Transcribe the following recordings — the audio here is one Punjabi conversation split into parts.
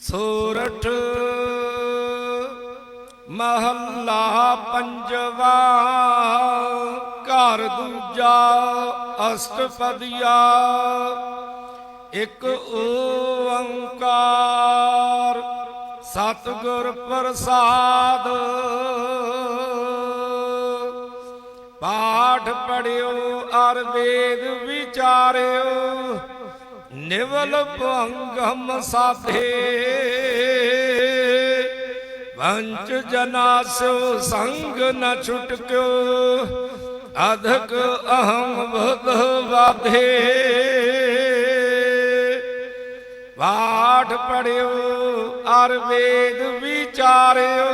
ਸੋਰਠ ਮਹੱਲਾ ਪੰਜਵਾ, ਘਰ ਦੂਜਾ ਅਸ਼ਟਪਦੀਆ, ਇੱਕ ਓੰਕਾਰ ਸਤਿਗੁਰ ਪ੍ਰਸਾਦ। ਪਾਠ ਪੜਿਓ ਅਰ ਵੇਦ ਵਿਚਾਰਿਓ ਨਿਵਲ ਭੰਗਮ ਸਾਧੇ ਵੰਚ ਜਨਾਸੋ ਸੰਗ ਨ ਛੁਟਕਿਓ ਅਧਕ ਅਹੰ ਬੁਧ ਵਾਧੇ। ਪਾਠ ਪੜਿਓ, ਅਰ ਵੇਦ ਵਿਚਾਰਿਓ,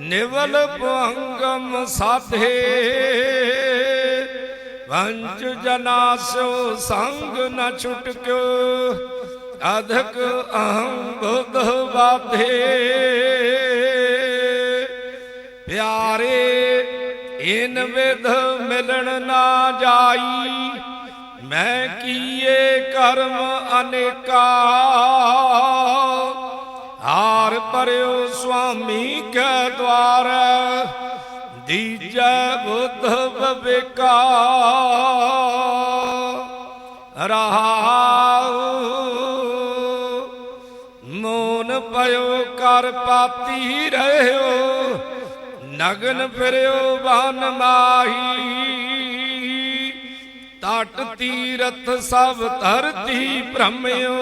ਨਿਵਲ ਭੰਗਮ ਸਾਧੇ ਵੰਚ ਜਨਾਸੋ ਸੰਗ ਨ ਛੁਟਕਿਓ, ਅਧਕ ਅਹੰ ਬੁੱਧ ਬਾਧੇ ਪਿਆਰੇ, ਇਨ ਵਿਧ ਮਿਲਣ ਨਾ ਜਾਈ, ਮੈਂ ਕੀਏ ਕਰਮ ਅਨੇਕਾ। ਹਾਰ ਪਰਿਓ ਸੁਆਮੀ ਕੈ ਦਵਾਰ ਦੀਜੈ ਬੁੱਧ ਬਵੇਕਾ ਰਹਾਉ ਮੋਨ ਪਇਓ ਕਰ ਪਾਤੀ ਰਹਿਓ, ਨਗਨ ਫਿਰਿਓ ਬਨ ਮਾਹੀ। ਤਟ ਤੀਰਥ ਸਭ ਧਰਤੀ ਭ੍ਰਮਿਓ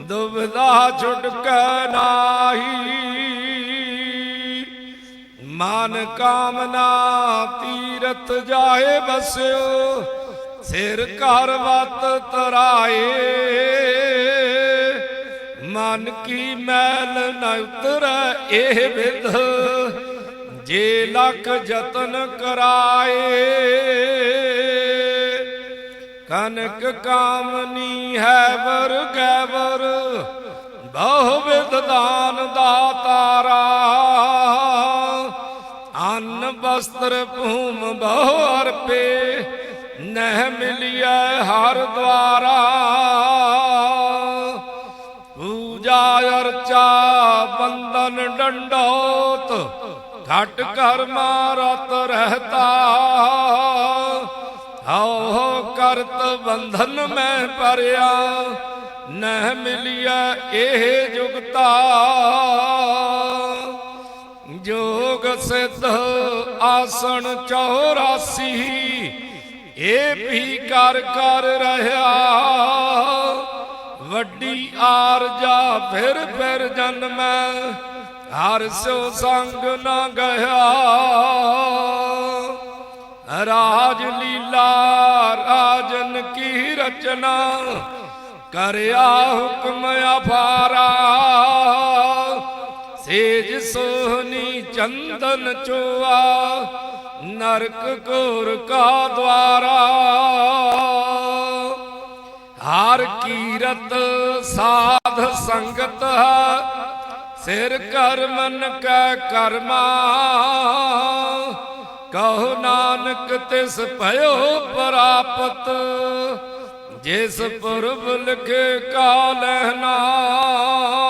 ਦੁਬਦਾ ਛੁਟਕੈ ਨਾਹੀ। ਮਨ ਕਾਮਨਾ ਤੀਰਥ ਜਾਏ ਬਸਿਓ, ਸਿਰ ਘਰ ਵਤ ਤਰਾਏ। ਮਨ ਕੀ ਮੈਲ ਨ ਉਤਰੈ ਇਹ ਵਿਧ, ਜੇ ਲੱਖ ਯਤਨ ਕਰਾਏ। ਕਨਕ ਕਾਮਨੀ ਹੈ ਵਰ ਗੈਵਰ, ਬਹੁ ਵਿਦ ਬਸਤਰ ਭੂਮ ਬਹੁ ਅਰਪੇ ਨਹਿ ਮਿਲਿਆ ਹਰ ਦੁਆਰਾ। ਪੂਜਾ ਅਰਚਾ ਬੰਦਨ ਡੰਡੋਤ, ਘਟ ਕਰਮਾ ਰਤ ਰਹਤਾ। ਹਉ ਕਰਤ ਬੰਧਨ ਮੈਂ ਪਰਿਆ ਨਹਿ ਮਿਲਿਆ ਇਹ ਜੁਗਤਾ। ਜੋਗ ਸਿੱਧ ਆਸਣ 84 ਇਹ ਵੀ ਕਰ ਕਰ ਰਹਾ। ਵੱਡੀ ਆਰਜਾ ਫਿਰ ਫਿਰ ਜਨਮੈ, ਹਰ ਸੋ ਸੰਗ ਨਾ ਗਿਆ ਰਾਜ ਲੀਲਾ ਰਾਜਨ ਕੀ ਰਚਨਾ, ਕਰਿਆ ਹੁਕਮ ਅਫਾਰਾ ਸੇਜ ਸੋਹਣੀ ਚੰਦਨ ਚੋਆ, ਨਰਕ ਕੋਰ ਕਾ ਦਵਾਰਾ ਹਰ ਕੀਰਤ ਸਾਧ ਸੰਗਤ ਸਿਰ ਕਰਮਨ ਕੈ ਕਰਮਾ। ਕਹੋ ਨਾਨਕ ਤਿਸ ਭਇਓ ਪ੍ਰਾਪਤ, ਜਿਸ ਪੁਰਬ ਲਿਖੇ ਕਾਲਹਿਨਾ ਤੇਰੋ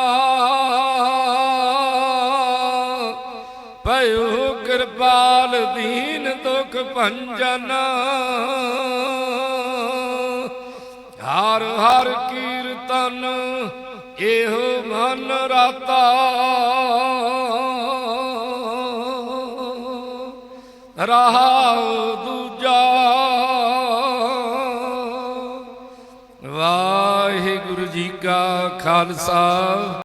ਭਇਓ ਕਿਰਪਾਲ ਦੀਨ ਦੁਖ ਭੰਜਨ। ਹਰ ਹਰ ਕੀਰਤਨ ਇਹੋ ਮਨ ਰਾਤਾ। ਰਹਾਉ ਦੂਜਾ। ਵਾਹਿਗੁਰੂ ਜੀ ਕਾ ਖਾਲਸਾ।